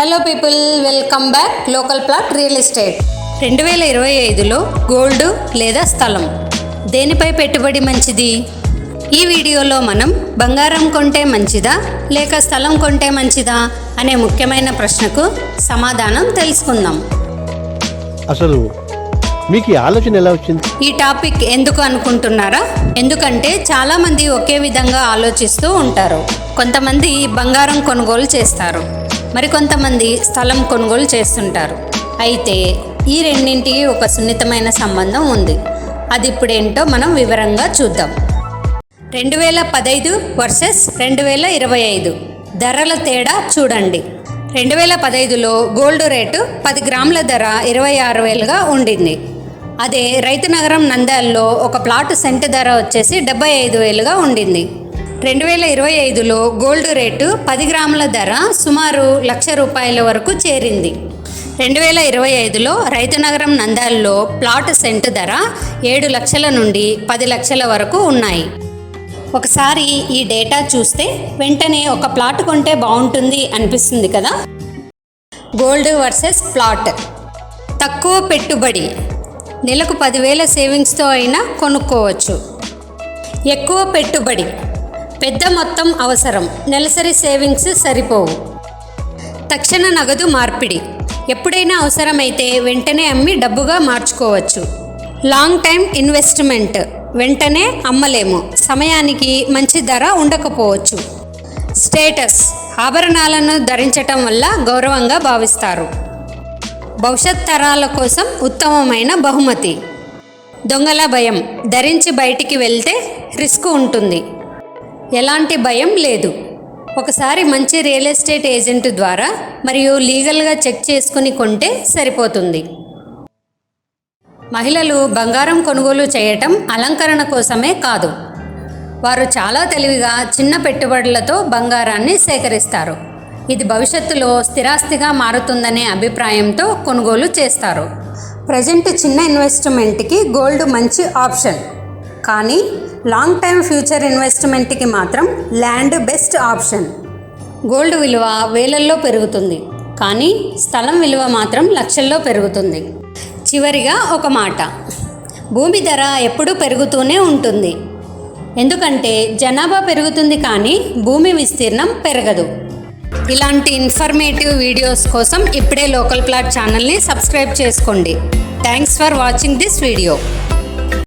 Hello people welcome back local plot real estate రెండు వేల ఇరవై ఐదులో గోల్డ్ లేదా స్థలం? దేనిపై పెట్టుబడి మంచిది? ఈ వీడియోలో మనం బంగారం కొంటే మంచిదా లేక స్థలం కొంటే మంచిదా అనే ముఖ్యమైన ప్రశ్నకు సమాధానం తెలుసుకుందాం. అసలు మీకు ఈ ఆలోచన ఎలా వచ్చింది? ఈ టాపిక్ ఎందుకు అనుకుంటున్నారా? ఎందుకంటే చాలా మంది ఒకే విధంగా ఆలోచిస్తూ ఉంటారు. కొంతమంది బంగారం కొనుగోలు చేస్తారు. మరికొంతమంది స్థలం కొనుగోలు చేస్తుంటారు. అయితే ఈ రెండింటికి ఒక సున్నితమైన సంబంధం ఉంది. అది ఇప్పుడేంటో మనం వివరంగా చూద్దాం. రెండు వేల పదైదు వర్సెస్ రెండు వేల ఇరవై ఐదు ధరల తేడా చూడండి. రెండు వేల పదైదులో గోల్డ్ రేటు పది గ్రాముల ధర ఇరవై ఆరు వేలుగా ఉండింది. అదే రైతు నగరం నంద్యాల్లో ఒక ప్లాట్ సెంట్ ధర వచ్చేసి డెబ్బై ఐదు వేలుగా ఉండింది. రెండు వేల ఇరవై ఐదులో గోల్డ్ రేటు పది గ్రాముల ధర సుమారు లక్ష రూపాయల వరకు చేరింది. రెండు వేల ఇరవై ఐదులో రైతు నగరం నందాల్లో ప్లాట్ సెంట్ ధర ఏడు లక్షల నుండి పది లక్షల వరకు ఉన్నాయి. ఒకసారి ఈ డేటా చూస్తే వెంటనే ఒక ప్లాట్ కొంటే బాగుంటుంది అనిపిస్తుంది కదా? Gold versus plot. తక్కువ పెట్టుబడి. నెలకు పదివేల సేవింగ్స్తో అయినా కొనుక్కోవచ్చు. ఎక్కువ పెట్టుబడి. పెద్ద మొత్తం అవసరం. నెలసరి సేవింగ్స్ సరిపోవు. తక్షణ నగదు మార్పిడి. ఎప్పుడైనా అవసరమైతే వెంటనే అమ్మి డబ్బుగా మార్చుకోవచ్చు. Long time investment. వెంటనే అమ్మలేము. సమయానికి మంచి ధర ఉండకపోవచ్చు. స్టేటస్. ఆభరణాలను ధరించటం వల్ల గౌరవంగా భావిస్తారు. భవిష్యత్ తరాల కోసం ఉత్తమమైన బహుమతి. దొంగల భయం. ధరించి బయటికి వెళ్తే రిస్క్ ఉంటుంది. ఎలాంటి భయం లేదు. ఒకసారి మంచి రియల్ ఎస్టేట్ ఏజెంట్ ద్వారా మరియు లీగల్గా చెక్ చేసుకుని కొంటే సరిపోతుంది. మహిళలు బంగారం కొనుగోలు చేయటం అలంకరణ కోసమే కాదు. వారు చాలా తెలివిగా చిన్న పెట్టుబడులతో బంగారాన్ని సేకరిస్తారు. ఇది భవిష్యత్తులో స్థిరాస్తిగా మారుతుందనే అభిప్రాయంతో కొనుగోలు చేస్తారు. ప్రజెంట్ చిన్న ఇన్వెస్ట్మెంట్కి గోల్డ్ మంచి ఆప్షన్. కానీ లాంగ్ టైం ఫ్యూచర్ ఇన్వెస్ట్మెంట్కి మాత్రం ల్యాండ్ బెస్ట్ ఆప్షన్. గోల్డ్ విలువ వేలల్లో పెరుగుతుంది కానీ స్థలం విలువ మాత్రం లక్షల్లో పెరుగుతుంది. చివరిగా ఒక మాట భూమి ధర ఎప్పుడూ పెరుగుతూనే ఉంటుంది. ఎందుకంటే జనాభా పెరుగుతుంది కానీ భూమి విస్తీర్ణం పెరగదు. ఇలాంటి ఇన్ఫర్మేటివ్ వీడియోస్ కోసం ఇప్పుడే లోకల్ ప్లాట్ ఛానల్ని సబ్స్క్రైబ్ చేసుకోండి. Thanks for watching this video.